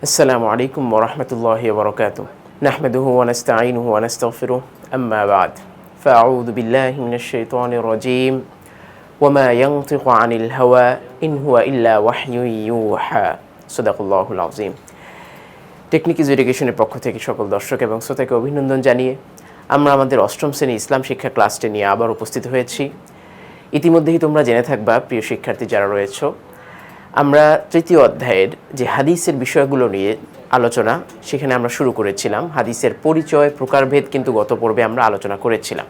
السلام عليكم ورحمة الله وبركاته نحمده ونستعينه ونستغفره أما بعد فأعوذ بالله من الشيطان الرجيم وما ينطق عن الهوى إن هو إلا وحي يوحى صدق الله العظيم technique is এডুকেশনের পক্ষ থেকে সকল দর্শক এবং শ্রোতাকে অভিনন্দন জানিয়ে আমরা আমাদের অষ্টম শ্রেণী ইসলাম শিক্ষা ক্লাসটি নিয়ে আবার উপস্থিত হয়েছি ইতিমধ্যেই তোমরা জেনে থাকবা প্রিয় শিক্ষার্থী যারা রয়েছে আমরা তৃতীয় অধ্যায়ের যে হাদিসের বিষয়গুলো নিয়ে আলোচনা, সেখানে আমরা শুরু করেছিলাম। হাদিসের পরিচয়, প্রকারভেদ কিন্তু গত পর্বে আমরা আলোচনা করেছিলাম।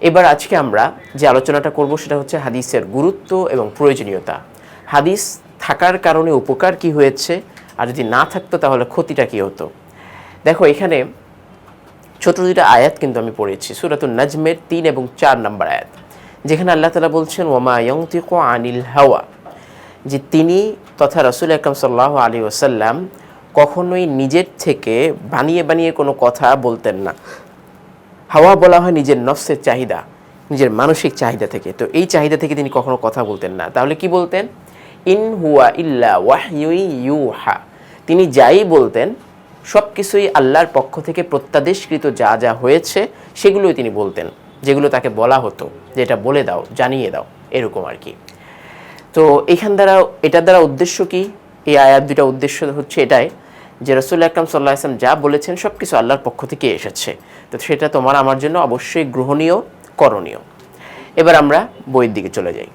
এবার আজকে আমরা যে আলোচনাটা করব, সেটা হচ্ছে হাদিসের গুরুত্ব এবং প্রয়োজনীয়তা। হাদিস থাকার কারণে উপকার কি হয়েছে? আর যদি না থাকতো, তাহলে ক্ষতিটা কি হতো? দেখো, এখানে ছোট দুইটা আয়াত কিন্তু আমি পড়েছি। সুরাতুল নাজমের তিন এবং চার নম্বর আয়াত। যেখানে আল্লাহ তালা বলছেন ওমা ইয়ংতিক আনিল হাওয়া। যে তিনি তথা রসুল আকরম সাল্লাহ আলী ওসাল্লাম কখনোই নিজের থেকে বানিয়ে বানিয়ে কোনো কথা বলতেন না। হাওয়া বলা হয় নিজের নফসের চাহিদা, নিজের মানসিক চাহিদা থেকে। তো এই চাহিদা থেকে তিনি কখনো কথা বলতেন না। তাহলে কি বলতেন? ইন হুয়া ইল্লা ওয়াহয়ুই ইউহা। তিনি যাই বলতেন সব কিছুই আল্লাহর পক্ষ থেকে প্রত্যাদেশকৃত যা যা হয়েছে, সেগুলোই তিনি বলতেন, যেগুলো তাকে বলা হতো যে এটা বলে দাও, জানিয়ে দাও, এরকম আর কি। তো এখান দ্বারা, এটার দ্বারা উদ্দেশ্য কি? এই আয়াত দুটা উদ্দেশ্য হচ্ছে এটাই যে রসুল আকরাম সাল্লাহ আসলাম যা বলেছেন সব কিছু আল্লাহর পক্ষ থেকে এসেছে। তো সেটা তোমার আমার জন্য অবশ্যই গ্রহণীয়, করণীয়। এবার আমরা বইয়ের দিকে চলে যাই।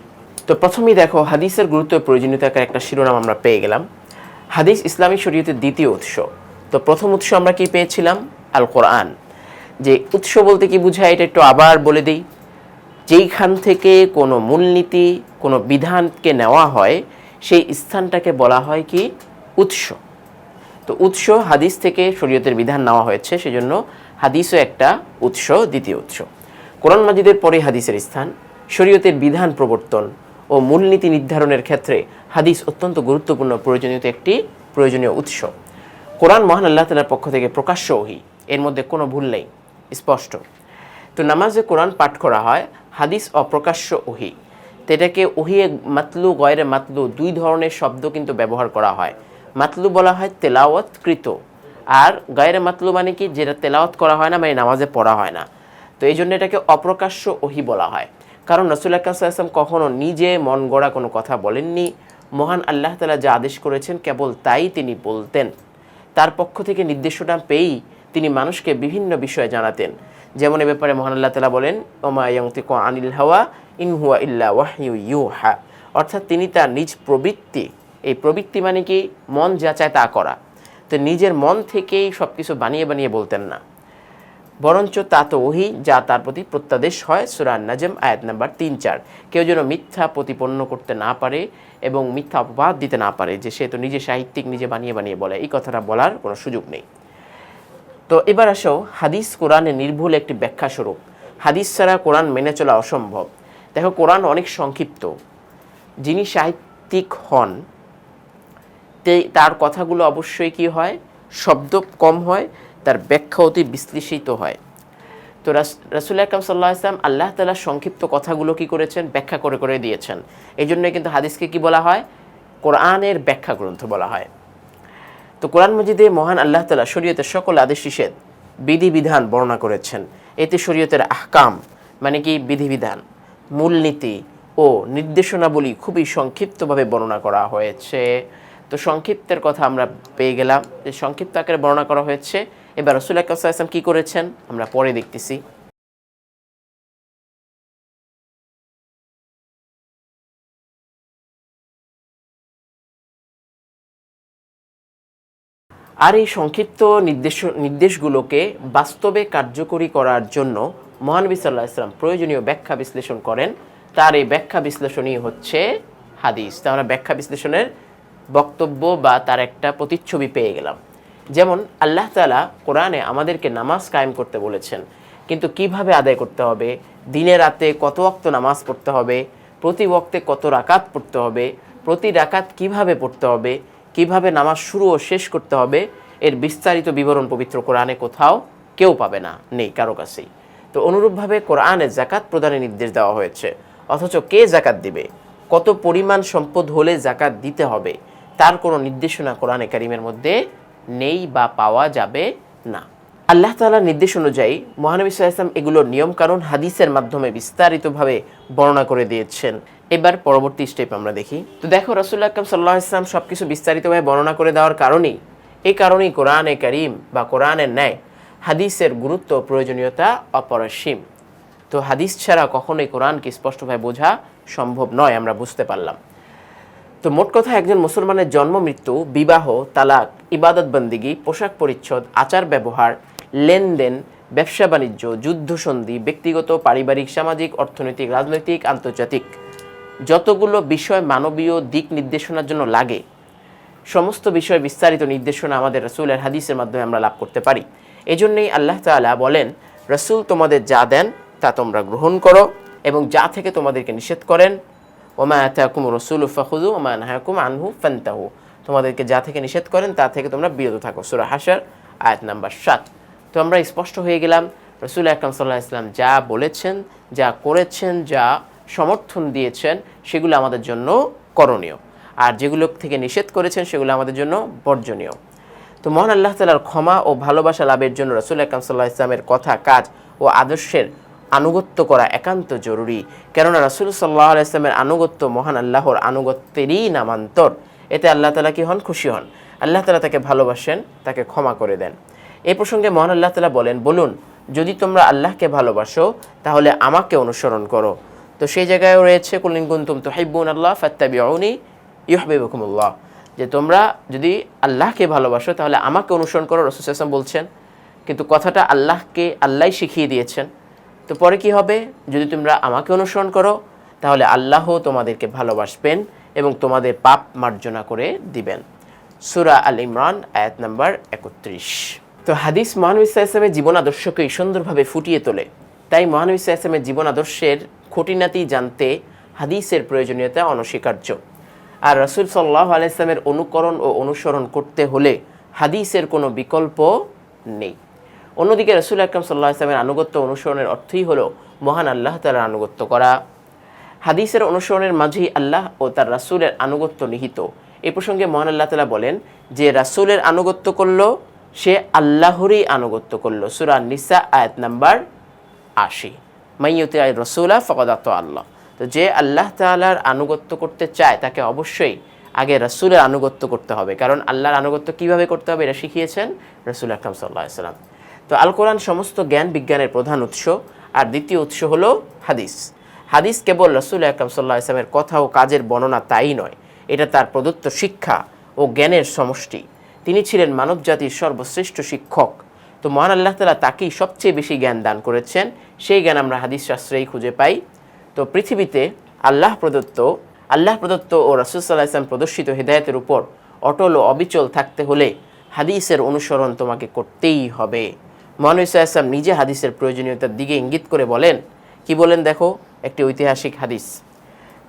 তো প্রথমেই দেখো, হাদিসের গুরুত্ব প্রয়োজনীয়তার একটা শিরোনাম আমরা পেয়ে গেলাম। হাদিস ইসলামী শরীয়তের দ্বিতীয় উৎস। তো প্রথম উৎস আমরা কি পেয়েছিলাম? আল কোরআন যে উৎস বলতে কি বুঝায়? এটা একটু আবার বলে দিই। যেইখান থেকে কোনো মূলনীতি, কোনো বিধানকে নেওয়া হয়, সেই স্থানটাকে বলা হয় কি? উৎস। তো উৎস হাদিস থেকে শরীয়তের বিধান নেওয়া হয়েছে, সেজন্য হাদিসও একটা উৎস, দ্বিতীয় উৎস। কোরআন মাজিদের পরে হাদিসের স্থান, শরীয়তের বিধান প্রবর্তন ও মূলনীতি নির্ধারণের ক্ষেত্রে হাদিস অত্যন্ত গুরুত্বপূর্ণ, প্রয়োজনীয়তা একটি প্রয়োজনীয় উৎস। কোরআন মহান আল্লাহ তালার পক্ষ থেকে প্রকাশ্য ওহি, এর মধ্যে কোনো ভুল নেই, স্পষ্ট। তো নামাজে কোরআন পাঠ করা হয় হাদিস অপ্রকাশ্য ওহি। এটাকে ওহি মাতলু গয়রে মাতলু, দুই ধরনের শব্দ কিন্তু ব্যবহার করা হয়। মাতলু বলা হয় তেলাওয়াত কৃত আর গায়ের মাতলু মানে কি? যেটা তেলাওয়াত করা হয় না মানে নামাজে পড়া হয় না। তো এই জন্য এটাকে অপ্রকাশ্য ওহি বলা হয়। কারণ রসুল আকরাম কখনও নিজে মন গড়া কোনো কথা বলেননি। মহান আল্লাহ তালা যা আদেশ করেছেন, কেবল তাই তিনি বলতেন। তার পক্ষ থেকে নির্দেশনা পেয়েই তিনি মানুষকে বিভিন্ন বিষয়ে জানাতেন। যেমন এ ব্যাপারে মহান আল্লাহ তালা বলেন, ওমা ইয়ংতিক আনিল হাওয়া ইনহুয়া ইল্লা ওয়াহিউ ইউহা। অর্থাৎ তিনি তার নিজ প্রবৃত্তি, এই প্রবৃত্তি মানে কি? মন যা চায় তা করা। তো নিজের মন থেকেই সব কিছু বানিয়ে বানিয়ে বলতেন না। বরঞ্চ তা তো ওহি যা তার প্রতি প্রত্যাদেশ হয় সুরান নাজম আয়াত নাম্বার তিন চার। কেউ যেন মিথ্যা প্রতিপন্ন করতে না পারে এবং মিথ্যা অপবাদ দিতে না পারে, যে সে তো নিজে সাহিত্যিক, নিজে বানিয়ে বানিয়ে বলে। এই কথাটা বলার কোনো সুযোগ নেই। তো এবার আসো, হাদিস কোরআনের নির্ভুল একটি ব্যাখ্যা স্বরূপ। হাদিস ছাড়া কোরআন মেনে চলা অসম্ভব। দেখো, কোরআন অনেক সংক্ষিপ্ত। যিনি সাহিত্যিক হন, তে- তার কথাগুলো অবশ্যই কি হয়? শব্দ কম হয়, তার ব্যাখ্যা অতি বিশ্লেষিত হয়। তো রাসুল আকরাম সাল্লাহ ইসলাম আল্লাহ তালার সংক্ষিপ্ত কথাগুলো কি করেছেন? ব্যাখ্যা করে করে দিয়েছেন। এই জন্য কিন্তু হাদিসকে কি বলা হয়? কোরআনের ব্যাখ্যা গ্রন্থ বলা হয়। তো কোরআন মজিদে মহান আল্লাহ তালা শরীয়তের সকল আদেশ নিষেধ, বিধিবিধান বর্ণনা করেছেন। এতে শরীয়তের আহকাম মানে কি বিধিবিধান, মূলনীতি ও নির্দেশনাবলী খুবই সংক্ষিপ্তভাবে বর্ণনা করা হয়েছে। তো সংক্ষিপ্তের কথা আমরা পেয়ে গেলাম। যে সংক্ষিপ্ত আকারে বর্ণনা করা হয়েছে, এবার রসুল আকরাম কি করেছেন? আমরা পরে দেখতেছি। আর এই সংক্ষিপ্ত নির্দেশ, নির্দেশগুলোকে বাস্তবে কার্যকরী করার জন্য মহানবী সাল্লাহ ইসলাম প্রয়োজনীয় ব্যাখ্যা বিশ্লেষণ করেন। তার এই ব্যাখ্যা বিশ্লেষণই হচ্ছে হাদিস। তা আমরা ব্যাখ্যা বিশ্লেষণের বক্তব্য বা তার একটা প্রতিচ্ছবি পেয়ে গেলাম। যেমন আল্লাহ তালা কোরআনে আমাদেরকে নামাজ কায়েম করতে বলেছেন, কিন্তু কীভাবে আদায় করতে হবে? দিনে রাতে কত ওয়াক্ত নামাজ পড়তে হবে? প্রতি ওয়াক্তে কত রাকাত পড়তে হবে? প্রতি রাকাত কীভাবে পড়তে হবে? কীভাবে নামাজ শুরু ও শেষ করতে হবে এর বিস্তারিত বিবরণ পবিত্র কোরআনে কোথাও কেউ পাবে না, নেই কারও কাছেই। তো অনুরূপভাবে কোরআনে জাকাত প্রদানের নির্দেশ দেওয়া হয়েছে। অথচ কে জাকাত দিবে? কত পরিমাণ সম্পদ হলে জাকাত দিতে হবে? তার কোনো নির্দেশনা কোরআনে কারিমের মধ্যে নেই বা পাওয়া যাবে না। আল্লাহ তাআলার নির্দেশ অনুযায়ী মহানবী সাল্লাম এগুলোর নিয়মকানুন হাদিসের মাধ্যমে বিস্তারিতভাবে বর্ণনা করে দিয়েছেন। এবার পরবর্তী স্টেপ আমরা দেখি। তো দেখো রসুল্লাহ আকরম সাল্লাহ ইসলাম সব কিছু বিস্তারিতভাবে বর্ণনা করে দেওয়ার কারণেই, এই কারণেই কোরআনে করিম বা কোরআনের ন্যায় হাদিসের গুরুত্ব প্রয়োজনীয়তা অপরসীম। তো হাদিস ছাড়া কখনোই কোরআনকে স্পষ্টভাবে বোঝা সম্ভব নয়, আমরা বুঝতে পারলাম। তো মোট কথা, একজন মুসলমানের জন্ম, মৃত্যু, বিবাহ, তালাক, ইবাদত বন্দিগি, পোশাক পরিচ্ছদ, আচার ব্যবহার, লেনদেন, ব্যবসা বাণিজ্য, যুদ্ধ সন্ধি, ব্যক্তিগত, পারিবারিক, সামাজিক, অর্থনৈতিক, রাজনৈতিক, আন্তর্জাতিক যতগুলো বিষয় মানবীয় দিক নির্দেশনার জন্য লাগে, সমস্ত বিষয়ে বিস্তারিত নির্দেশনা আমাদের রসুলের হাদিসের মাধ্যমে আমরা লাভ করতে পারি। এজন্যই আল্লাহ তাআলা বলেন, রসুল তোমাদের যা দেন, তা তোমরা গ্রহণ করো এবং যা থেকে তোমাদেরকে নিষেধ করেন, ওমা আতাকুম রসুল ফাখুদু ওমা নাহাকুম আনহু ফান্তাহু। তোমাদেরকে যা থেকে নিষেধ করেন, তা থেকে তোমরা বিরত থাকো। সুরা হাসার আয়াত নাম্বার সাত। তো আমরা স্পষ্ট হয়ে গেলাম, রসুল আকরাম সাল্লাহ ইসলাম যা বলেছেন, যা করেছেন, যা সমর্থন দিয়েছেন, সেগুলো আমাদের জন্য করণীয়। আর যেগুলো থেকে নিষেধ করেছেন, সেগুলো আমাদের জন্য বর্জনীয়। তো মহান আল্লাহ তালার ক্ষমা ও ভালোবাসা লাভের জন্য রসুল আকরাম সাল্লাহ ইসলামের কথা, কাজ ও আদর্শের আনুগত্য করা একান্ত জরুরি। কেননা রসুল সাল্লাহ ইসলামের আনুগত্য মহান আল্লাহর আনুগত্যেরই নামান্তর। এতে আল্লাহ তালা কি হন? খুশি হন। আল্লাহ তালা তাকে ভালোবাসেন, তাকে ক্ষমা করে দেন। এ প্রসঙ্গে মহান আল্লাহ তালা বলেন, বলুন, যদি তোমরা আল্লাহকে ভালোবাসো, তাহলে আমাকে অনুসরণ করো। তো সেই জায়গায় রয়েছে কুলিনগুন তুম তো হাইবুন আল্লাহ ফাত্তাবিউনি ইহবিবকুমুল্লাহ যে তোমরা যদি আল্লাহকে ভালোবাসো, তাহলে আমাকে অনুসরণ করো, রসুল বলছেন। কিন্তু কথাটা আল্লাহকে, আল্লাহ শিখিয়ে দিয়েছেন। তো পরে কি হবে? যদি তোমরা আমাকে অনুসরণ করো, তাহলে আল্লাহ তোমাদেরকে ভালোবাসবেন এবং তোমাদের পাপ মার্জনা করে দিবেন। সুরা আল ইমরান, আয়াত নাম্বার একত্রিশ। তো হাদিস মহানবী ইসলামের জীবন আদর্শকে সুন্দরভাবে ফুটিয়ে তোলে। তাই মহানবী ইসলামের জীবন আদর্শের খুঁটিনাতি জানতে হাদিসের প্রয়োজনীয়তা অনস্বীকার্য। আর রসুল সাল্লাহ আলাইসলামের অনুকরণ ও অনুসরণ করতে হলে হাদিসের কোনো বিকল্প নেই। অন্যদিকে রসুল আকরম সাল্লাহ ইসলামের আনুগত্য অনুসরণের অর্থই হলো মহান আল্লাহ তালার আনুগত্য করা। হাদিসের অনুসরণের মাঝেই আল্লাহ ও তার রাসূলের আনুগত্য নিহিত। এ প্রসঙ্গে মহান আল্লাহ তালা বলেন যে রাসূলের আনুগত্য করল, সে আল্লাহরই আনুগত্য করল। সুরা নিসা আয়াত নাম্বার আশি। মাইয়তে আয় রসুলা ফকদাত আল্লাহ। তো যে আল্লাহ তালার আনুগত্য করতে চায়, তাকে অবশ্যই আগে রসুলের আনুগত্য করতে হবে। কারণ আল্লাহর আনুগত্য কীভাবে করতে হবে এটা শিখিয়েছেন রসুল আকরাম সাল্লাহ সাল্লাম। তো আল কোরআন সমস্ত জ্ঞান বিজ্ঞানের প্রধান উৎস। আর দ্বিতীয় উৎস হলো হাদিস। হাদিস কেবল রসুল আকরাম সাল্লাহ ইসলামের কথা ও কাজের বর্ণনা তাই নয়। এটা তার প্রদত্ত শিক্ষা ও জ্ঞানের সমষ্টি। তিনি ছিলেন মানব জাতির সর্বশ্রেষ্ঠ শিক্ষক। তো মহান আল্লাহ তালা তাকেই সবচেয়ে বেশি জ্ঞান দান করেছেন। সেই জ্ঞান আমরা হাদিস শাস্ত্রেই খুঁজে পাই। তো পৃথিবীতে আল্লাহ প্রদত্ত আল্লাহ প্রদত্ত ও রসুল সাল্লাহ ইসলাম প্রদর্শিত হৃদায়তের উপর অটল ও অবিচল থাকতে হলে হাদিসের অনুসরণ তোমাকে করতেই হবে। মহানবী ইসলাম নিজে হাদিসের প্রয়োজনীয়তার দিকে ইঙ্গিত করে বলেন, কি বলেন দেখো? একটি ঐতিহাসিক হাদিস।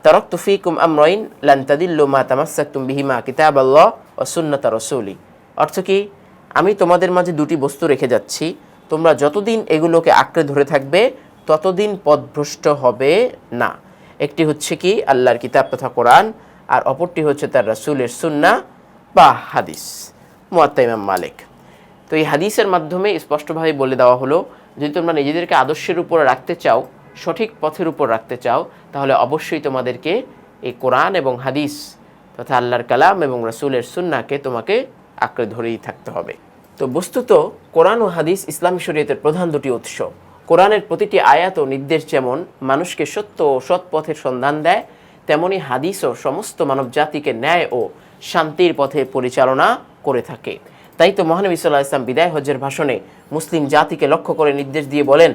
তারক তুফিকুম আমরইন লান তাদিল্লু মা তামাসাক্তুম বিহিমা কিতাব আল্লাহ ও সুন্নাতা রসৌলি। অর্থ কি? আমি তোমাদের মাঝে দুটি বস্তু রেখে যাচ্ছি। তোমরা যতদিন এগুলোকে আঁকড়ে ধরে থাকবে, ততদিন পথভ্রষ্ট হবে না। একটি হচ্ছে কি? আল্লাহর কিতাব তথা কোরআন, আর অপরটি হচ্ছে তার রাসূলের সুন্না বা হাদিস। মুয়াত্তা ইমাম মালিক। তো এই হাদিসের মাধ্যমে স্পষ্টভাবে বলে দেওয়া হলো, যদি তোমরা নিজেদেরকে আদর্শের উপর রাখতে চাও, সঠিক পথের উপর রাখতে চাও, তাহলে অবশ্যই তোমাদেরকে এই কোরআন এবং হাদিস তথা আল্লাহর কালাম এবং রসুলের সুন্নাকে তোমাকে আঁকড়ে ধরেই থাকতে হবে। তো বস্তুত কোরআন ও হাদিস ইসলামী শরীয়তের প্রধান দুটি উৎস। কোরআনের প্রতিটি আয়াত ও নির্দেশ যেমন মানুষকে সত্য ও সৎ পথের সন্ধান দেয়, তেমনি হাদিসও সমস্ত মানব জাতিকে ন্যায় ও শান্তির পথে পরিচালনা করে থাকে। তাই তো মহানবী সাল্লাহ ইসলাম বিদায় হজ্জের ভাষণে মুসলিম জাতিকে লক্ষ্য করে নির্দেশ দিয়ে বলেন,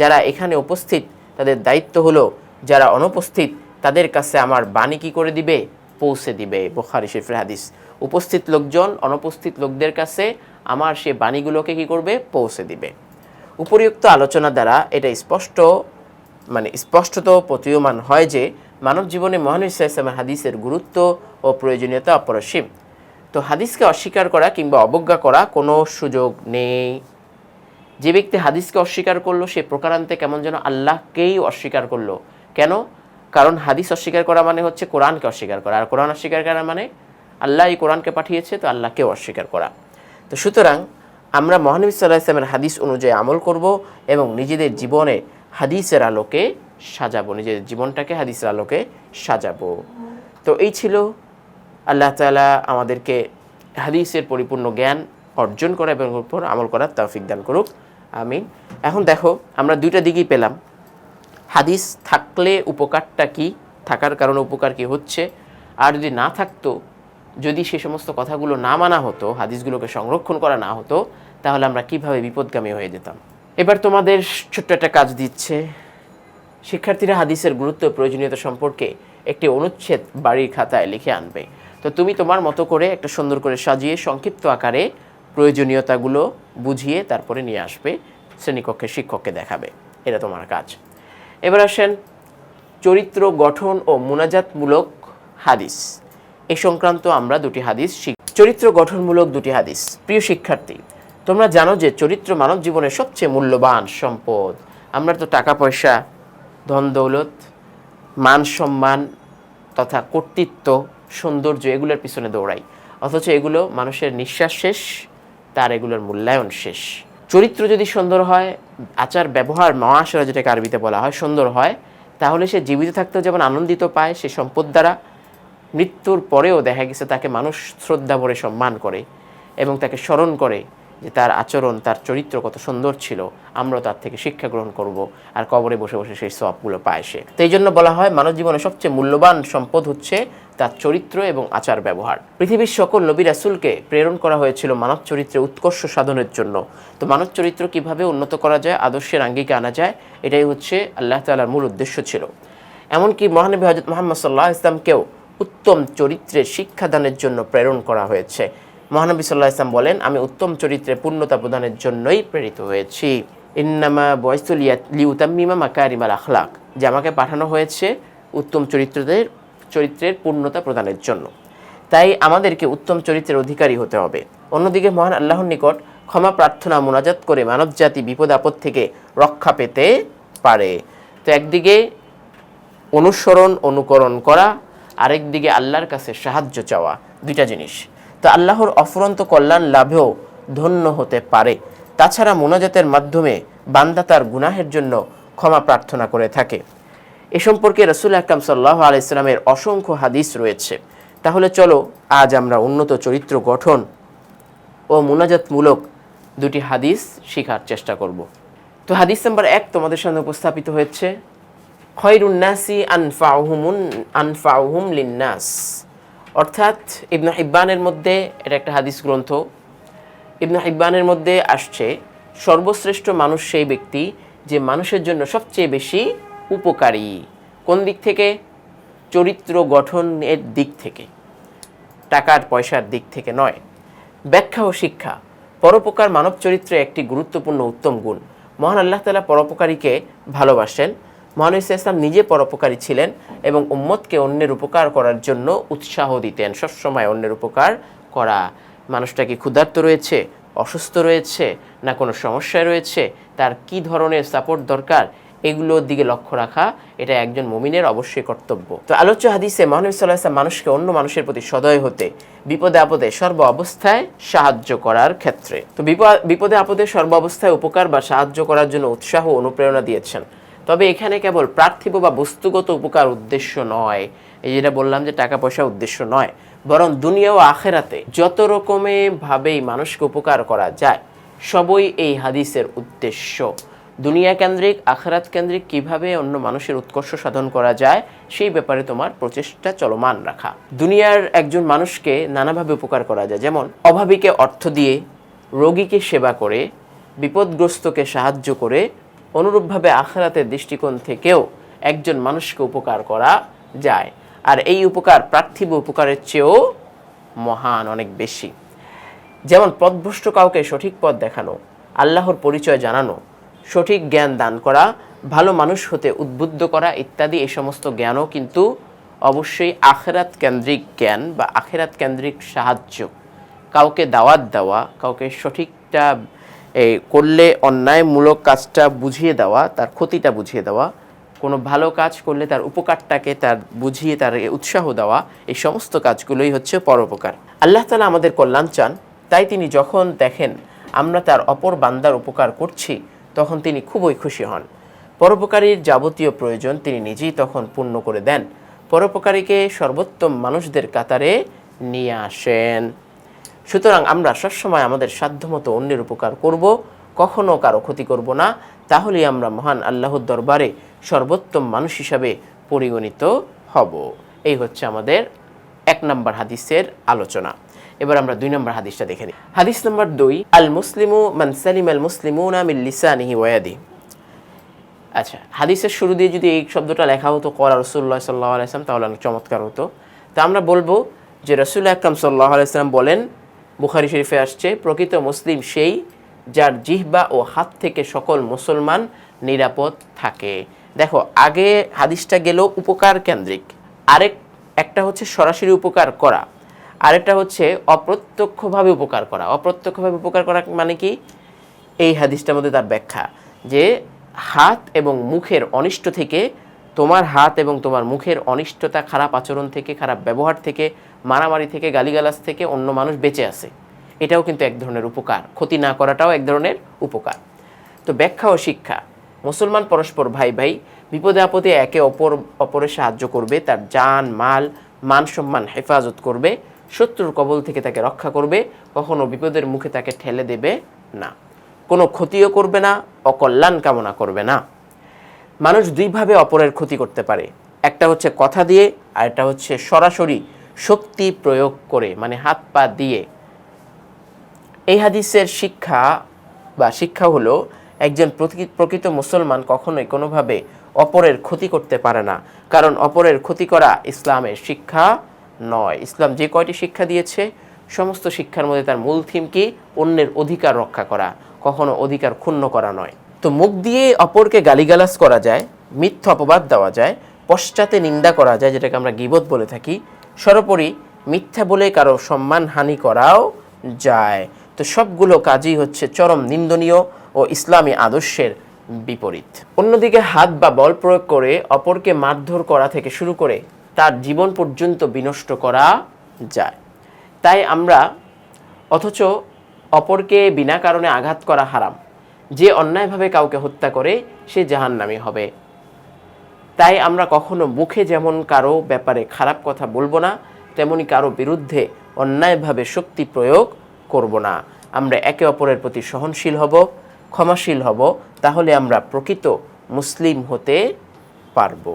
যারা এখানে উপস্থিত, তাদের দায়িত্ব হলো, যারা অনুপস্থিত, তাদের কাছে আমার বাণী কি করে দিবে? পৌঁছে দিবে। বোখারি শরীফের হাদিস। উপস্থিত লোকজন, অনুপস্থিত লোকদের কাছে আমার সে বাণীগুলোকে কি করবে? পৌঁছে দিবে। উপরিউক্ত আলোচনা দ্বারা এটা স্পষ্ট মানে স্পষ্টত প্রতীয়মান হয় যে মানব জীবনে মহান ইসলামের হাদিসের গুরুত্ব ও প্রয়োজনীয়তা অপরসীম। তো হাদিসকে অস্বীকার করা কিংবা অবজ্ঞা করা কোনো সুযোগ নেই। যে ব্যক্তি হাদিসকে অস্বীকার করল, সে প্রকারান্তে কেমন যেন আল্লাহকেই অস্বীকার করল। কেন? কারণ হাদিস অস্বীকার করা মানে হচ্ছে কোরআনকে অস্বীকার করা। আর কোরআন অস্বীকার করা মানে আল্লাহ এই কোরআনকে পাঠিয়েছে, তো আল্লাহকেও অস্বীকার করা। তো সুতরাং আমরা মহানবী সাল্লাহ ইসলামের হাদিস অনুযায়ী আমল করব এবং নিজেদের জীবনে হাদিসের আলোকে সাজাবো, নিজেদের জীবনটাকে হাদিসের আলোকে সাজাবো। তো এই ছিল আল্লাহ তালা আমাদেরকে হাদিসের পরিপূর্ণ জ্ঞান অর্জন করা এবং উপর আমল করার তৌফিক দান করুক। আমিন। এখন দেখো, আমরা দুইটা দিকই পেলাম। হাদিস থাকলে উপকারটা কি, থাকার কারণে উপকার কি হচ্ছে, আর যদি না থাকতো যদি সে সমস্ত কথাগুলো না মানা হতো, হাদিসগুলোকে সংরক্ষণ করা না হতো, তাহলে আমরা কীভাবে বিপদগামী হয়ে যেতাম? এবার তোমাদের ছোট্ট একটা কাজ দিচ্ছে। শিক্ষার্থীরা হাদিসের গুরুত্ব প্রয়োজনীয়তা সম্পর্কে একটি অনুচ্ছেদ বাড়ির খাতায় লিখে আনবে। তো তুমি তোমার মতো করে একটা সুন্দর করে সাজিয়ে সংক্ষিপ্ত আকারে প্রয়োজনীয়তাগুলো বুঝিয়ে তারপরে নিয়ে আসবে, শ্রেণীকক্ষে শিক্ষককে দেখাবে। এটা তোমার কাজ। এবার আসেন চরিত্র গঠন ও মুনাজাতমূলক হাদিস। এ সংক্রান্ত আমরা দুটি হাদিস শিখ, চরিত্র গঠনমূলক দুটি হাদিস। প্রিয় শিক্ষার্থী, তোমরা জানো যে চরিত্র মানব জীবনের সবচেয়ে মূল্যবান সম্পদ। আমরা তো টাকা, পয়সা, ধন, দৌলত, মান সম্মান তথা কর্তৃত্ব, সৌন্দর্য এগুলোর পিছনে দৌড়াই। অথচ এগুলো মানুষের নিঃশ্বাস শেষ, তার এগুলোর মূল্যায়ন শেষ। চরিত্র যদি সুন্দর হয়, আচার, ব্যবহার মহাশরা যেটাকে আরবিতে বলা হয়, সুন্দর হয়, তাহলে সে জীবিত থাকতেও যেমন আনন্দিত পায়, সে সম্পদ দ্বারা মৃত্যুর পরেও দেখা গেছে তাকে মানুষ শ্রদ্ধা ভরে সম্মান করে এবং তাকে স্মরণ করে যে তার আচরণ, তার চরিত্র কত সুন্দর ছিল। আমরা তার থেকে শিক্ষা গ্রহণ করব আর কবরে বসে বসে সেই সবগুলো পায় সে। তো এই জন্য বলা হয় মানব জীবনের সবচেয়ে মূল্যবান সম্পদ হচ্ছে তার চরিত্র এবং আচার ব্যবহার। পৃথিবীর সকল নবী রাসুলকে প্রেরণ করা হয়েছিল মানব চরিত্রের উৎকর্ষ সাধনের জন্য। তো মানব চরিত্র কীভাবে উন্নত করা যায়, আদর্শের আঙ্গিকে আনা যায়, এটাই হচ্ছে আল্লাহ তালার মূল উদ্দেশ্য ছিল। এমনকি মহানবী হজরত মোহাম্মদ সাল্লাহ ইসলামকেও উত্তম চরিত্রের শিক্ষাদানের জন্য প্রেরণ করা হয়েছে। মহানবী সাল্লাহ ইসলাম বলেন, আমি উত্তম চরিত্রে পূর্ণতা প্রদানের জন্যই প্রেরিত হয়েছি। ইন্নামা বয়সুলিয়া লিউতাম্মিমা মাকারিমাল আখলাক, যে আমাকে পাঠানো হয়েছে উত্তম চরিত্রদের, চরিত্রের পূর্ণতা প্রদানের জন্য। তাই আমাদেরকে উত্তম চরিত্রের অধিকারী হতে হবে। অন্যদিকে মহান আল্লাহর নিকট ক্ষমা প্রার্থনা মোনাজাত করে মানবজাতি বিপদ আপদ থেকে রক্ষা পেতে পারে। তো একদিকে অনুসরণ, অনুকরণ করা আরেক দিকে আল্লাহর কাছে সাহায্য চাওয়া, দুইটা জিনিস। তো আল্লাহর অফুরন্ত কল্যাণ লাভেও ধন্য হতে পারে। তাছাড়া মোনাজাতের মাধ্যমে বান্দা তার গুনাহের জন্য ক্ষমা প্রার্থনা করে থাকে। এ সম্পর্কে রসুল আকরাম সাল্লাহ আলাইসলামের অসংখ্য হাদিস রয়েছে। তাহলে চলো, আজ আমরা উন্নত চরিত্র গঠন ও মোনাজাতমূলক দুটি হাদিস শেখার চেষ্টা করব। তো হাদিস নাম্বার এক তোমাদের সামনে উপস্থাপিত হয়েছে খয়রুন্নাসি আনফাউহুমুন, আনফাউহুম লিন্নাস। অর্থাৎ ইবনা ইব্বানের মধ্যে, এটা একটা হাদিস গ্রন্থ, ইবনা ইব্বানের মধ্যে আসছে, সর্বশ্রেষ্ঠ মানুষ সেই ব্যক্তি যে মানুষের জন্য সবচেয়ে বেশি উপকারী। কোন দিক থেকে? চরিত্র গঠনের দিক থেকে। টাকার পয়সার দিক থেকে নয়। ব্যাখ্যা ও শিক্ষা। পরোপকার মানব চরিত্রে একটি গুরুত্বপূর্ণ উত্তম গুণ। মহান আল্লাহ তালা পরোপকারীকে ভালোবাসেন মহান ইসা ইসলাম নিজে পরোপকারী ছিলেন এবং উম্মতকে অন্যের উপকার করার জন্য উৎসাহ দিতেন। সবসময় অন্যের উপকার করা। মানুষটা কি ক্ষুধার্ত রয়েছে? অসুস্থ রয়েছে? না কোনো সমস্যায় রয়েছে? তার কি ধরনের সাপোর্ট দরকার? এগুলোর দিকে লক্ষ্য রাখা, এটা একজন মুমিনের অবশ্যই কর্তব্য। তো আলোচ্য হাদিসে মহানবী সাল্লাহ মানুষকে অন্য মানুষের প্রতি সদয় হতে, বিপদে আপদে সর্ব অবস্থায় সাহায্য করার ক্ষেত্রে। তো বিপদে আপদে সর্ব অবস্থায় উপকার বা সাহায্য করার জন্য উৎসাহ অনুপ্রেরণা দিয়েছেন। তবে এখানে কেবল পার্থিব বা বস্তুগত উপকার উদ্দেশ্য নয়। এই যেটা বললাম যে টাকা পয়সা উদ্দেশ্য নয়, বরং দুনিয়া ও আখেরাতে যত রকমে ভাবেই মানুষকে উপকার করা যায়, সবই এই হাদিসের উদ্দেশ্য। দুনিয়া কেন্দ্রিক, আখরাত কেন্দ্রিক কীভাবে অন্য মানুষের উৎকর্ষ সাধন করা যায়, সেই ব্যাপারে তোমার প্রচেষ্টা চলমান রাখা। দুনিয়ার একজন মানুষকে নানাভাবে উপকার করা যায়, যেমন অভাবীকে অর্থ দিয়ে, রোগীকে সেবা করে, বিপদগ্রস্তকে সাহায্য করে অনুরূপভাবে আখেরাতের দৃষ্টিকোণ থেকেও একজন মানুষকে উপকার করা যায়। আর এই উপকার পার্থিব উপকারের চেয়েও মহান, অনেক বেশি। যেমন পথভ্রষ্ট কাউকে সঠিক পথ দেখানো, আল্লাহর পরিচয় জানানো, সঠিক জ্ঞান দান করা, ভালো মানুষ হতে উদ্বুদ্ধ করা ইত্যাদি এই সমস্ত জ্ঞানও কিন্তু অবশ্যই আখেরাত কেন্দ্রিক জ্ঞান বা আখেরাত কেন্দ্রিক সাহায্য। কাউকে দাওয়াত দেওয়া, কাউকে সঠিকটা এই, করলে অন্যায়মূলক কাজটা বুঝিয়ে দেওয়া তার ক্ষতিটা বুঝিয়ে দেওয়া কোনো ভালো কাজ করলে তার উপকারটাকে তার বুঝিয়ে তার উৎসাহ দেওয়া এই সমস্ত কাজগুলোই হচ্ছে পরোপকার। আল্লাহ তালা আমাদের কল্যাণ চান। তাই তিনি যখন দেখেন আমরা তার অপর বান্দার উপকার করছি তখন তিনি খুবই খুশি হন। পরোপকারীর যাবতীয় প্রয়োজন তিনি নিজেই তখন পূর্ণ করে দেন। পরোপকারীকে সর্বোত্তম মানুষদের কাতারে নিয়ে আসেন। সুতরাং আমরা সবসময় আমাদের সাধ্যমতো অন্যের উপকার করব, কখনো কারও ক্ষতি করব না। তাহলেই আমরা মহান আল্লাহর দরবারে সর্বোত্তম মানুষ হিসাবে পরিগণিত হব। এই হচ্ছে আমাদের এক নম্বর হাদিসের আলোচনা। এবার আমরা দুই নম্বর হাদিসটা দেখে নিই। হাদিস নম্বর দুই আল মুসলিমু মান সালিম আল মুসলিমুনা মিন লিসানিহি ওয়াদি আচ্ছা হাদিসের শুরু দিয়ে যদি এই শব্দটা লেখা হতো করা রসুল্লাহ সাল্লাহ আলাইসলাম তাহলে অনেক চমৎকার হতো। তা আমরা বলব যে রসুল আকরাম সাল্লাহ আলাইসলাম বলেন বুখারি শরীফে আসছে, প্রকৃত মুসলিম সেই যার জিহ্বা ও হাত থেকে সকল মুসলমান নিরাপদ থাকে। দেখো, আগে হাদিসটা গেল উপকার কেন্দ্রিক। আরেক, একটা হচ্ছে সরাসরি উপকার করা। আরেকটা হচ্ছে অপ্রত্যক্ষভাবে উপকার করা। অপ্রত্যক্ষভাবে উপকার করা মানে কি? এই হাদিসটার মধ্যে তার ব্যাখ্যা যে হাত এবং মুখের অনিষ্ট থেকে তোমার হাত এবং তোমার মুখের অনিষ্টতা, খারাপ আচরণ থেকে, খারাপ ব্যবহার থেকে, মারামারি থেকে, গালিগালাজ থেকে অন্য মানুষ বেঁচে আছে। এটাও কিন্তু এক ধরনের উপকার। ক্ষতি না করাটাও এক ধরনের উপকার। তো ব্যাখ্যা ও শিক্ষা। মুসলমান পরস্পর ভাই ভাই বিপদে আপদে একে অপর, অপরের সাহায্য করবে, তার জান, মাল, মান সম্মান হেফাজত করবে, শত্রুর কবল থেকে তাকে রক্ষা করবে, কখনো বিপদের মুখে তাকে ঠেলে দেবে না। কোনো ক্ষতিও করবে না, অকল্যাণ কামনা করবে না। মানুষ দুইভাবে অপরের ক্ষতি করতে পারে। একটা হচ্ছে কথা দিয়ে, আর একটা হচ্ছে সরাসরি শক্তি প্রয়োগ করে মানে হাত পা দিয়ে। এই হাদিসের শিক্ষা বা শিক্ষা হলো, একজন প্রকৃত- মুসলমান কখনোই কোনোভাবে অপরের ক্ষতি করতে পারে না। কারণ অপরের ক্ষতি করা ইসলামের শিক্ষা নয়। ইসলাম যে কয়টি শিক্ষা দিয়েছে, সমস্ত শিক্ষার মধ্যে তার মূল থিম কি? অন্যের অধিকার রক্ষা করা। কখনো অধিকার ক্ষুণ্ণ করা নয়। তো মুখ দিয়ে অপরকে গালিগালাজ করা যায়, মিথ্যা অপবাদ দেওয়া যায়, পশ্চাতে নিন্দা করা যায়, যেটাকে আমরা গিবত বলে থাকি, সর্বোপরি মিথ্যা বলে কারও সম্মান হানি করাও যায়। তো সবগুলো কাজই হচ্ছে চরম নিন্দনীয় ও ইসলামী আদর্শের বিপরীত। অন্যদিকে হাত বা বল প্রয়োগ করে অপরকে মারধর করা থেকে শুরু করে তার জীবন পর্যন্ত বিনষ্ট করা যায়। তাই আমরা অথচ অপরকে বিনা কারণে আঘাত করা হারাম। যে অন্যায়ভাবে কাউকে হত্যা করে, সে জাহান্নামী হবে। তাই আমরা কখনো মুখে যেমন কারও ব্যাপারে খারাপ কথা বলব না, তেমনি কারও বিরুদ্ধে অন্যায়ভাবে শক্তি প্রয়োগ করব না। আমরা একে অপরের প্রতি সহনশীল হব, ক্ষমাশীল হব, তাহলে আমরা প্রকৃত মুসলিম হতে পারব।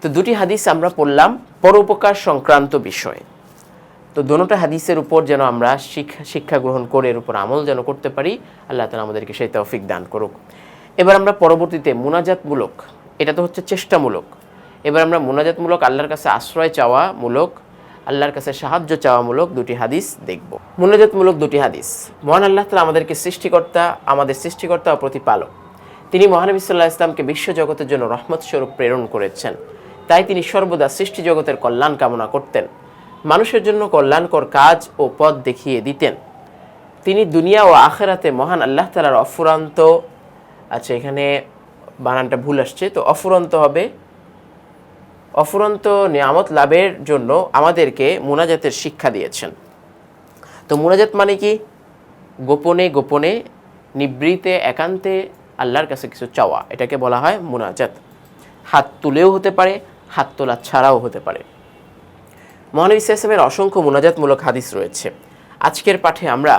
তো দুটি হাদিস আমরা পড়লাম পরোপকার সংক্রান্ত বিষয়। তো দোনোটা হাদিসের উপর যেন আমরা শিক্ষা শিক্ষা গ্রহণ করে এর উপর আমল যেন করতে পারি, আল্লাহ তালা আমাদেরকে সেই তৌফিক দান করুক। এবার আমরা পরবর্তীতে মুনাজাতমূলক, এটা তো হচ্ছে চেষ্টামূলক। এবার আমরা মুনাজাতমূলক, আল্লাহর কাছে আশ্রয় চাওয়া মূলক আল্লাহর কাছে সাহায্য চাওয়ামূলক দুটি হাদিস দেখব। মুনাজাতমূলক দুটি হাদিস। মহান আল্লাহ তালা আমাদেরকে সৃষ্টিকর্তা, আমাদের সৃষ্টিকর্তা ও প্রতিপালক। তিনি মহানবী সাল্লাহ ইসলামকে বিশ্বজগতের জন্য রহমত স্বরূপ প্রেরণ করেছেন। তাই তিনি সর্বদা সৃষ্টি জগতের কল্যাণ কামনা করতেন। মানুষের জন্য কল্যাণকর কাজ ও পথ দেখিয়ে দিতেন। তিনি দুনিয়া ও আখেরাতে মহান আল্লাহ তালার অফুরান্ত আচ্ছা এখানে বানানটা ভুল আসছে, তো অফুরন্ত হবে। অফুরন্ত নিয়ামত লাভের জন্য আমাদেরকে মুনাজাতের শিক্ষা দিয়েছেন। তো মুনাজাত মানে কি? গোপনে গোপনে, নিবৃতে একান্তে আল্লাহর কাছে কিছু চাওয়া, এটাকে বলা হয় মুনাজাত। হাত তুলেও হতে পারে, হাত তোলা ছাড়াও হতে পারে। মহানবী ইসলামের অসংখ্য মুনাজাতমূলক হাদিস রয়েছে। আজকের পাঠে আমরা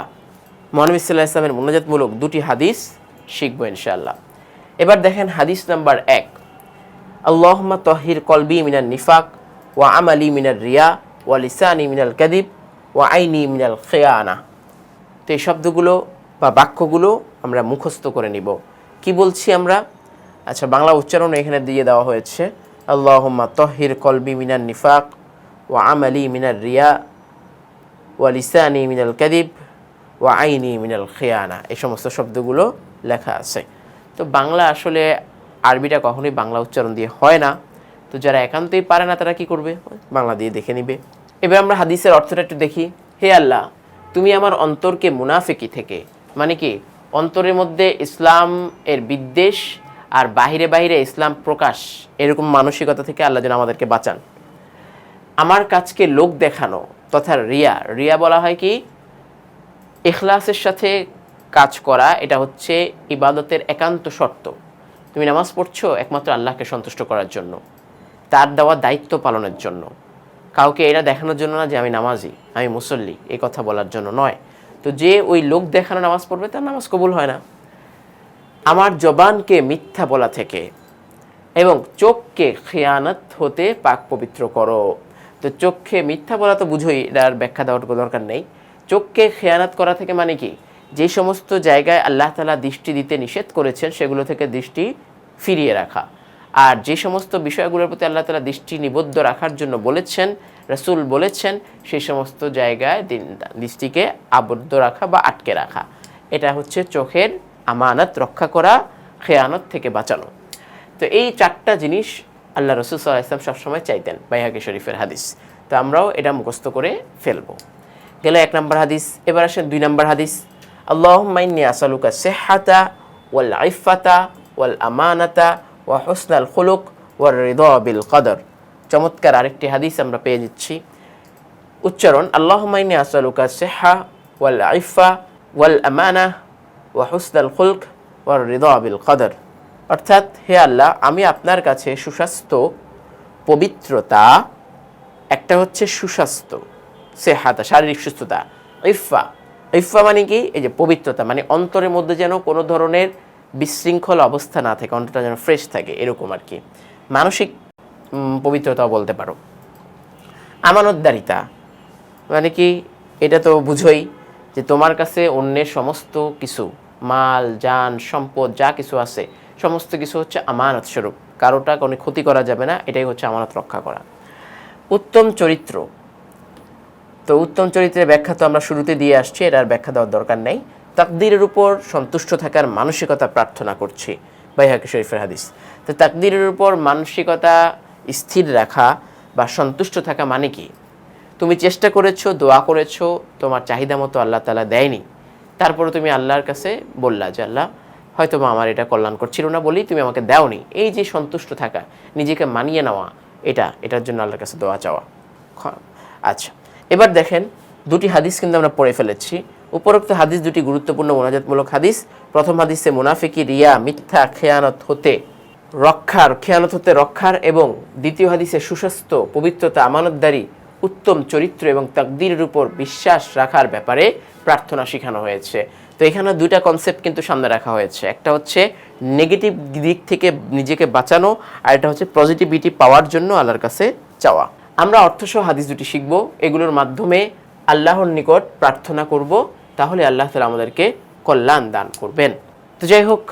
মহানবী সাল্লাহ ইসলামের মুনাজাতমূলক দুটি হাদিস শিখব ইনশাআল্লাহ। এবার দেখেন হাদিস নাম্বার এক। আল্লাহমা তহির কলবি মিনাল নিফাক ওয়া আমালি মিনাল রিয়া ওয়া লিসানি মিনাল কাদিব ওয়া আইনি মিনাল খেয়ানা। তো এই শব্দগুলো বা বাক্যগুলো আমরা মুখস্থ করে নিব। কি বলছি আমরা? আচ্ছা বাংলা উচ্চারণ এখানে দিয়ে দেওয়া হয়েছে, আল্লাহম্মা তহির কলবি মিনাল নিফাক ওয়া আমালি মিনাল রিয়া ওয়া লিসানি মিনাল কাদিব ওয়া আইনি মিনাল খেয়ানা এই সমস্ত শব্দগুলো লেখা আছে। তো বাংলা আসলে আরবিটা কখনোই বাংলা উচ্চারণ দিয়ে হয় না। তো যারা একান্তই পারে না, তারা কি করবে? বাংলা দিয়ে দেখে নিবে। এবার আমরা হাদিসের অর্থটা একটু দেখি। হে আল্লাহ, তুমি আমার অন্তরকে মুনাফিকি থেকে মানে কি, অন্তরের মধ্যে ইসলাম এর বিদ্বেষ আর বাহিরে বাহিরে ইসলাম প্রকাশ, এরকম মানসিকতা থেকে আল্লাহ যেন আমাদেরকে বাঁচান। আমার কাজকে লোক দেখানো তথা রিয়া রিয়া বলা হয় কি? এখলাসের সাথে কাজ করা, এটা হচ্ছে ইবাদতের একান্ত শর্ত। তুমি নামাজ পড়ছো একমাত্র আল্লাহকে সন্তুষ্ট করার জন্য, তার দেওয়া দায়িত্ব পালনের জন্য। কাউকে এটা দেখানোর জন্য না যে আমি নামাজি, আমি মুসল্লি এই কথা বলার জন্য নয়। তো যে ওই লোক দেখানো নামাজ পড়বে, তার নামাজ কবুল হয় না। আমার জবানকে মিথ্যা বলা থেকে এবং চোখকে খেয়ানত হতে পাক পবিত্র করো। তো চোখে মিথ্যা বলা তো বুঝোই এটার ব্যাখ্যা দেওয়ার দরকার নেই। চোখকে খেয়ানত করা থেকে মানে কি? যে সমস্ত জায়গায় আল্লাহ তালা দৃষ্টি দিতে নিষেধ করেছেন, সেগুলো থেকে দৃষ্টি ফিরিয়ে রাখা। আর যে সমস্ত বিষয়গুলোর প্রতি আল্লাহ তালা দৃষ্টি নিবদ্ধ রাখার জন্য বলেছেন, রসুল বলেছেন সেই সমস্ত জায়গায় দৃষ্টিকে আবদ্ধ রাখা বা আটকে রাখা। এটা হচ্ছে চোখের আমানত রক্ষা করা, খেয়ানত থেকে বাঁচানো। তো এই চারটা জিনিস আল্লাহ রসুল সাল্লাহ ইসলাম সবসময় চাইতেন বাইহাকি শরীফের হাদিস। তো আমরাও এটা মুখস্থ করে ফেলব। গেল এক নম্বর হাদিস, এবার আসেন দুই নম্বর হাদিস। আল্লাহ মাইনি আসালুকা সেহাতা ওয়াল আইফাতা ওয়াল আমানাতা ওয়া হোসনাল খুলুক ওয়ার হৃদ বিল কদর। চমৎকার আরেকটি হাদিস আমরা পেয়ে যাচ্ছি। উচ্চারণ আল্লাহ মাইনি আসালুকা সেহা ওয়াল আইফা ওয়াল আমানা ওয়া হোসনাল খুলক ওয়ার হৃদ বিল কদর। অর্থাৎ, হে আল্লাহ, আমি আপনার কাছে সুস্বাস্থ্য, পবিত্রতা, একটা হচ্ছে সুস্বাস্থ্য সে সেহাতা, শারীরিক সুস্থতা ইফা ইফা মানে কি? এই যে পবিত্রতা মানে অন্তরের মধ্যে যেন কোনো ধরনের বিশৃঙ্খল অবস্থা না থাকে, অন্তরটা যেন ফ্রেশ থাকে, এরকম আর কি। মানসিক পবিত্রতাও বলতে পারো। আমানতদারিতা মানে কি? এটা তো বুঝোই যে তোমার কাছে অন্যের সমস্ত কিছু, মাল, যান, সম্পদ, যা কিছু আছে সমস্ত কিছু হচ্ছে আমানত স্বরূপ কারোটা কোনো ক্ষতি করা যাবে না, এটাই হচ্ছে আমানত রক্ষা করা। উত্তম চরিত্র। তো উত্তম চরিত্রের ব্যাখ্যা তো আমরা শুরুতে দিয়ে আসছি, এটার ব্যাখ্যা দেওয়ার দরকার নেই। তাকদিরের উপর সন্তুষ্ট থাকার মানসিকতা প্রার্থনা করছি, বাইহাকি শরীফের হাদিস। তো তাকদিরের উপর মানসিকতা স্থির রাখা বা সন্তুষ্ট থাকা মানে কি? তুমি চেষ্টা করেছ, দোয়া করেছ, তোমার চাহিদা মতো আল্লাহ তালা দেয়নি। তারপরে তুমি আল্লাহর কাছে বললা যে আল্লাহ হয়তো বা আমার এটা কল্যাণ করছিল না বলেই তুমি আমাকে দাওনি। এই যে সন্তুষ্ট থাকা, নিজেকে মানিয়ে নেওয়া, এটা, এটার জন্য আল্লাহর কাছে দোয়া চাওয়া। আচ্ছা এবার দেখেন, দুটি হাদিস কিন্তু আমরা পড়ে ফেলেছি। উপরোক্ত হাদিস দুটি গুরুত্বপূর্ণ মোনাজাতমূলক হাদিস। প্রথম হাদিসে মুনাফিকি রিয়া মিথ্যা খেয়ানত হতে রক্ষার, খেয়ানত হতে রক্ষার এবং দ্বিতীয় হাদিসে সুস্বাস্থ্য, পবিত্রতা, আমানতদারি উত্তম চরিত্র এবং তাকদিরের উপর বিশ্বাস রাখার ব্যাপারে প্রার্থনা শেখানো হয়েছে। তো এখানে দুইটা কনসেপ্ট কিন্তু সামনে রাখা হয়েছে। একটা হচ্ছে নেগেটিভ দিক থেকে নিজেকে বাঁচানো আর এটা হচ্ছে পজিটিভিটি পাওয়ার জন্য আল্লাহর কাছে চাওয়া। আমরা অর্থসহ হাদিস দুটি শিখব। এগুলোর মাধ্যমে আল্লাহর নিকট প্রার্থনা করব। তাহলে আল্লাহ তালা আমাদেরকে কল্যাণ দান করবেন। তো যাই হোক,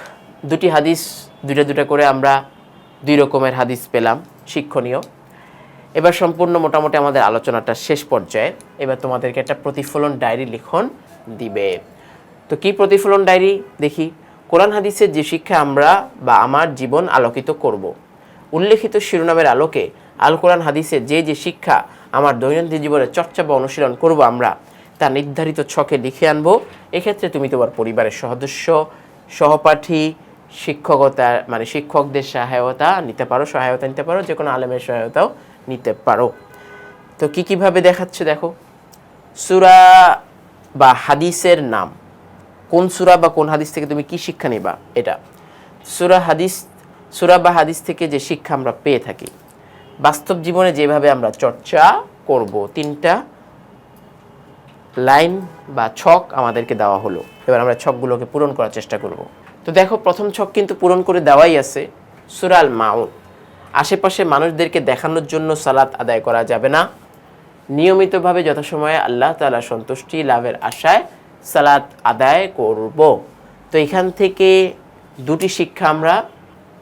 দুটি হাদিস, দুইটা দুটা করে আমরা দুই রকমের হাদিস পেলাম। শিক্ষণীয়। এবার সম্পূর্ণ মোটামুটি আমাদের আলোচনাটা শেষ পর্যায়ে। এবার তোমাদেরকে একটা প্রতিফলন ডায়েরি লিখন দিবে। তো কি প্রতিফলন ডায়েরি? দেখি। কোরআন হাদিসের যে শিক্ষা আমরা বা আমার জীবন আলোকিত করব। উল্লেখিত শিরোনামের আলোকে আল কোরআন হাদিসের যে যে শিক্ষা আমার দৈনন্দিন জীবনে চর্চা বা অনুশীলন করব আমরা, তা নির্ধারিত ছকে লিখে আনব। এক্ষেত্রে তুমি তোমার পরিবারের সদস্য, সহপাঠী, শিক্ষকতা মানে শিক্ষকদের সহায়তা নিতে পারো, সহায়তা নিতে পারো যে কোনো আলেমের সহায়তাও নিতে পারো। তো কি কীভাবে দেখাচ্ছে দেখো? সুরা বা হাদিসের নাম। কোন সুরা বা কোন হাদিস থেকে তুমি কি শিক্ষা নিবা? এটা। সুরা হাদিস, সুরা বা হাদিস থেকে যে শিক্ষা আমরা পেয়ে থাকি। বাস্তব জীবনে যেভাবে আমরা চর্চা করব, তিনটা লাইন বা ছক আমাদেরকে দেওয়া হলো। এবার আমরা ছকগুলোকে পূরণ করার চেষ্টা করব। তো দেখো, প্রথম ছক কিন্তু পূরণ করে দেওয়াই আছে সুরাল মাউন আশেপাশে মানুষদেরকে দেখানোর জন্য সালাত আদায় করা যাবে না। নিয়মিতভাবে যথাসময়ে আল্লাহ তালা সন্তুষ্টি লাভের আশায় সালাত আদায় করব। তো এখান থেকে দুটি শিক্ষা আমরা,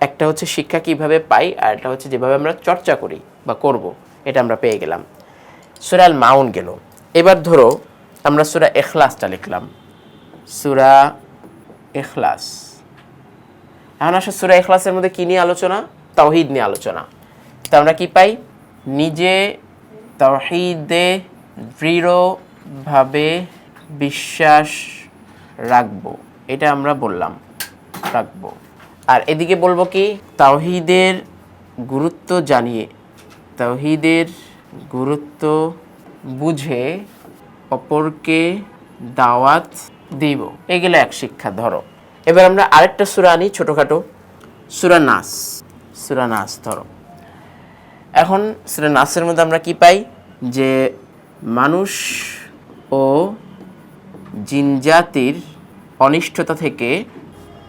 একটা হচ্ছে শিক্ষা কীভাবে পাই আর একটা হচ্ছে যেভাবে আমরা চর্চা করি বা করব, এটা আমরা পেয়ে গেলাম। সুরাল মাউন গেল। এবার ধরো আমরা সুরা এখলাসটা লিখলাম। সুরা এখলাস। এখন আসলে সুরা এখলাসের মধ্যে কী নিয়ে আলোচনা? তাওহিদ নিয়ে আলোচনা। তো আমরা কি পাই? নিজে তাওহিদে দৃঢ়ভাবে বিশ্বাস রাখব। এটা আমরা বললাম, রাখব। আর এদিকে বলব কি? তাওহিদের গুরুত্ব জানিয়ে, তাওহিদের গুরুত্ব বুঝে অপরকে দাওয়াত দিব। এগুলো এক শিক্ষা, ধরো। এবার আমরা আরেকটা সুরা আনি, ছোটোখাটো। সুরা নাস। সুরা নাস, ধরো। এখন সুরা নাসের মধ্যে আমরা কি পাই? যে মানুষ ও জিনজাতির অনিষ্টতা থেকে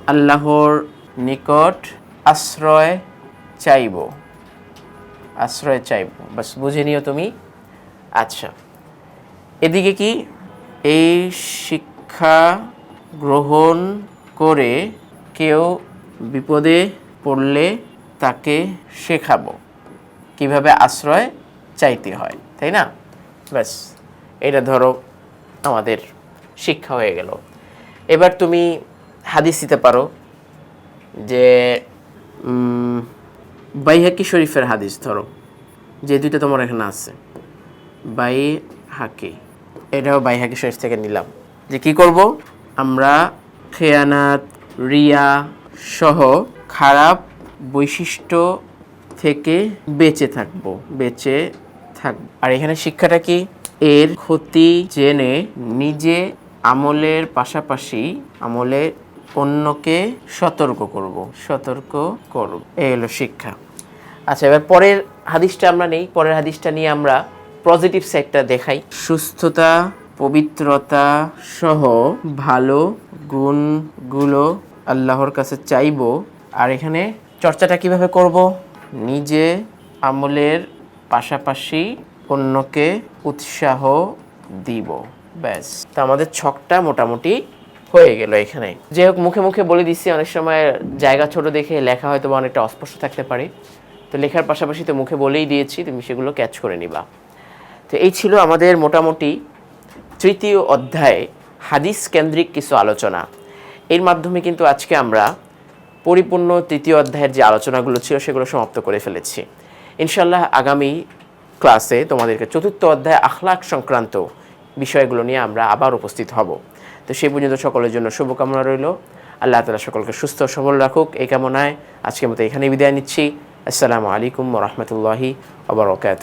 আল্লাহর নিকট আশ্রয় চাইব। আশ্রয় চাইব। বাস, বুঝে নিও তুমি? আচ্ছা। এদিকে কি? এই শিক্ষা গ্রহণ করে কেউ বিপদে পড়লে তাকে শেখাবো। কীভাবে আশ্রয় চাইতে হয়, তাই না? ব্যাস, এটা ধরো আমাদের শিক্ষা হয়ে গেল। এবার তুমি হাদিস দিতে পারো যে বাইহাকি শরীফের হাদিস ধরো, যে দুইটা তোমার এখানে আছে। বাই হাকি এটাও বাই হাকি শরীফ থেকে নিলাম। যে কি করব? আমরা খেয়ানাত, রিয়া সহ খারাপ বৈশিষ্ট্য থেকে বেঁচে থাকব বেঁচে থাকব আর এখানে শিক্ষাটা কি? এর ক্ষতি জেনে নিজে আমলের পাশাপাশি আমলে অন্যকে সতর্ক করব সতর্ক করব। এই হলো শিক্ষা। আচ্ছা এবার পরের হাদিসটা আমরা নেই। পরের হাদিসটা নিয়ে আমরা পজিটিভ সাইডটা দেখাই। সুস্থতা, পবিত্রতা সহ ভালো গুণগুলো আল্লাহর কাছে চাইব। আর এখানে চর্চাটা কীভাবে করব? নিজে আমলের পাশাপাশি অন্যকে উৎসাহ দিব। ব্যাস। তা আমাদের ছকটা মোটামুটি হয়ে গেল এখানে। যাই হোক, মুখে মুখে বলে দিচ্ছি, অনেক সময় জায়গা ছোট দেখে লেখা হয়তো বা অনেকটা অস্পষ্ট থাকতে পারে। তো লেখার পাশাপাশি তো মুখে বলেই দিয়েছি, তুমি সেগুলো ক্যাচ করে নিবা। তো এই ছিল আমাদের মোটামুটি তৃতীয় অধ্যায়ে হাদিস কেন্দ্রিক কিছু আলোচনা। এর মাধ্যমে কিন্তু আজকে আমরা পরিপূর্ণ তৃতীয় অধ্যায়ের যে আলোচনাগুলো ছিল, সেগুলো সমাপ্ত করে ফেলেছি। ইনশাল্লাহ আগামী ক্লাসে তোমাদেরকে চতুর্থ অধ্যায় আখলাক সংক্রান্ত বিষয়গুলো নিয়ে আমরা আবার উপস্থিত হব। তো সেই পর্যন্ত সকলের জন্য শুভকামনা রইল। আল্লাহ তালা সকলকে সুস্থ সবল রাখুক। এই কামনায় আজকের মতো এখানে বিদায় নিচ্ছি। আসসালামু আলাইকুম রহমতুল্লাহি আবরকাত